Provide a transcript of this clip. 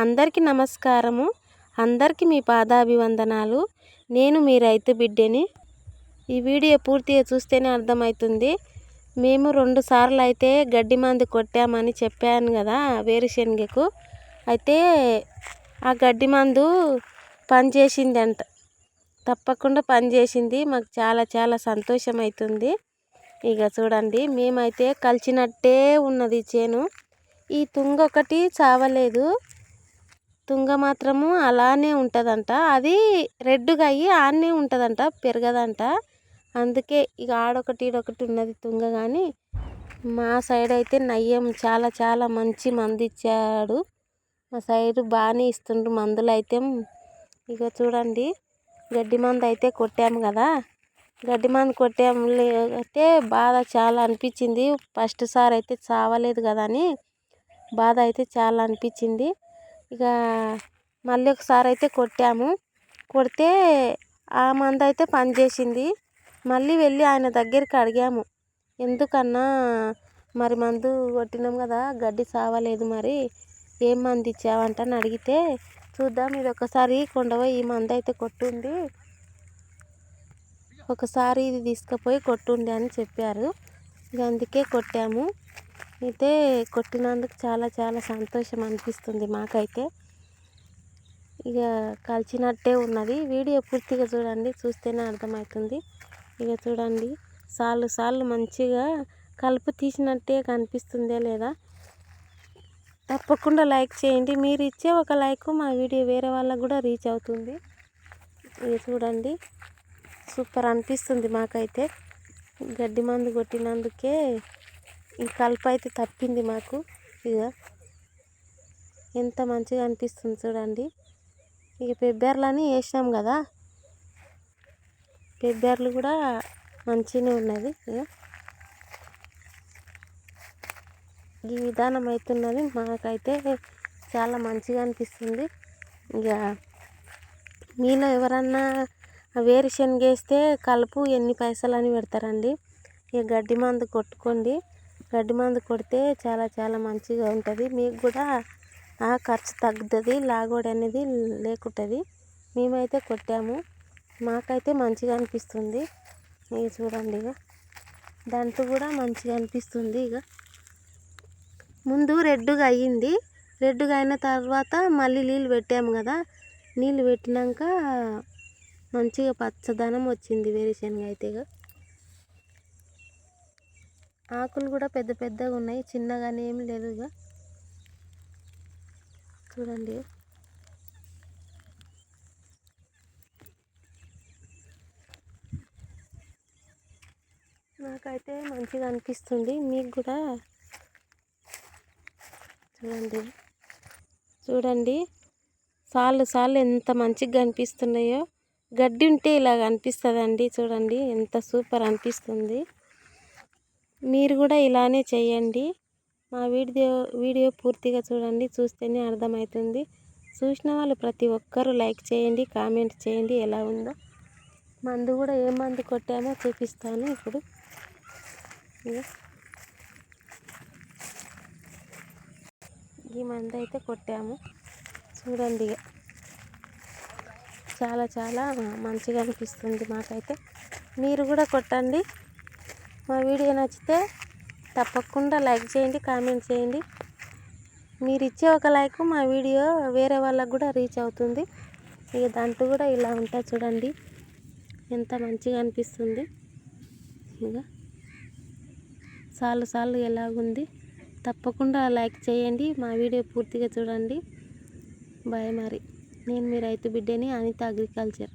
అందరికీ నమస్కారము. అందరికీ మీ పాదాభివందనాలు. నేను మీ రైతు బిడ్డని. ఈ వీడియో పూర్తిగా చూస్తేనే అర్థమవుతుంది. మేము రెండు సార్లు అయితే గడ్డి మందు కొట్టామని చెప్పాను కదా వేరుశనగకు. అయితే ఆ గడ్డి మందు పనిచేసింది అంట తప్పకుండా పనిచేసింది మాకు చాలా చాలా సంతోషం అవుతుంది ఇక చూడండి మేమైతే కలిసినట్టే ఉన్నది చేను. ఈ తుంగ ఒకటి చావలేదు. తుంగ మాత్రము అలానే ఉంటుందంట. అది రెడ్గా అయ్యి ఆడనే ఉంటుందంట పెరగదంట. అందుకే ఇక ఆడొకటి ఈడొకటి ఉన్నది తుంగ కానీ మా సైడ్ అయితే నయ్యం చాలా చాలా మంచి మందు ఇచ్చాడు మా సైడ్ బాగానే ఇస్తుండ్రు మందులు అయితే ఇక చూడండి గడ్డి మందు అయితే కొట్టాము కదా. గడ్డి మందు కొట్టాము అయితే బాధ చాలా అనిపించింది. ఫస్ట్ సార్ అయితే చావలేదు కదా అని బాధ అయితే చాలా అనిపించింది. ఇక మళ్ళీ ఒకసారి అయితే కొట్టాము. కొడితే ఆ మందు అయితే పనిచేసింది. మళ్ళీ వెళ్ళి ఆయన దగ్గరికి అడిగాము. ఎందుకన్నా మరి మందు కొట్టినాం కదా గడ్డి సావలేదు మరి ఏం మందు ఇచ్చావంట అని అడిగితే చూద్దాం ఇది ఒకసారి కొండపోయి ఈ మందు అయితే కొట్టుంది ఒకసారి ఇది తీసుకుపోయి కొట్టుండి అని చెప్పారు. ఇక అందుకే కొట్టాము. అయితే కొట్టినందుకు చాలా చాలా సంతోషం అనిపిస్తుంది మాకైతే. ఇక కలిసినట్టే ఉన్నది. వీడియో పూర్తిగా చూడండి చూస్తేనే అర్థమవుతుంది. ఇక చూడండి సార్లు సార్లు మంచిగా కలుపు తీసినట్టే కనిపిస్తుందే లేదా? తప్పకుండా లైక్ చేయండి. మీరు ఇచ్చే ఒక లైక్ మా వీడియో వేరే వాళ్ళకు కూడా రీచ్ అవుతుంది. ఇక చూడండి సూపర్ అనిపిస్తుంది మాకైతే. గడ్డి మందు కొట్టినందుకే ఈ కలుపు అయితే తప్పింది మాకు. ఇక ఎంత మంచిగా అనిపిస్తుంది చూడండి. ఇక పెబ్బెర్లని వేసాం కదా. పెబ్బెర్లు కూడా మంచిగానే ఉన్నది. ఇక ఈ విధానం అవుతున్నది మాకైతే చాలా మంచిగా అనిపిస్తుంది. ఇక మీలో ఎవరన్నా వేరుశనగ వేస్తే కలుపు ఎన్ని పైసలు అని పెడతారండి? ఇక గడ్డి మందు కొట్టుకోండి. గడ్డి మందు కొడితే చాలా చాలా మంచిగా ఉంటుంది. మీకు కూడా ఖర్చు తగ్గుతుంది లాగోడి అనేది లేకుంటుంది. మేమైతే కొట్టాము. మాకైతే మంచిగా అనిపిస్తుంది. ఇక చూడండి ఇక. దాంట్లో కూడా మంచిగా అనిపిస్తుంది ఇక. ముందు రెడ్డుగా అయ్యింది. రెడ్గా అయిన తర్వాత మళ్ళీ నీళ్ళు పెట్టాము కదా. నీళ్ళు పెట్టినాక మంచిగా పచ్చదనం వచ్చింది వేరుశనగ అయితే ఇక. ఆకులు కూడా పెద్ద పెద్దగా ఉన్నాయి. చిన్నగానే ఏం లేదు ఇక చూడండి. నాకైతే మంచిగా అనిపిస్తుంది. మీకు కూడా చూడండి. చూడండి. సాళ్ళు సాళ్ళు ఎంత మంచిగా అనిపిస్తున్నాయో. గడ్డి ఉంటే ఇలా కనిపిస్తుందండి చూడండి. ఎంత సూపర్ అనిపిస్తుంది. మీరు కూడా ఇలానే చేయండి. మా వీడియో వీడియో పూర్తిగా చూడండి. చూస్తేనే అర్థమవుతుంది. చూసిన వాళ్ళు ప్రతి ఒక్కరూ లైక్ చేయండి కామెంట్ చేయండి. ఎలా ఉందో మందు కూడా ఏ మందు కొట్టామో చూపిస్తాను ఇప్పుడు. ఈ మందు అయితే కొట్టాము. చూడండి చాలా చాలా మంచిగా అనిపిస్తుంది మాకైతే. మీరు కూడా కొట్టండి. మా వీడియో నచ్చితే తప్పకుండా లైక్ చేయండి కామెంట్ చేయండి. మీరు ఇచ్చే ఒక లైక్ మా వీడియో వేరే వాళ్ళకు కూడా రీచ్ అవుతుంది. ఇక దాంట్లో కూడా ఇలా ఉంటా చూడండి. ఎంత మంచిగా అనిపిస్తుంది. ఇక సార్లు సార్లు ఎలాగుంది. తప్పకుండా లైక్ చేయండి మా వీడియో పూర్తిగా చూడండి. బాయ్ మరి. నేను మీ రైతు బిడ్డని అనిత అగ్రికల్చర్.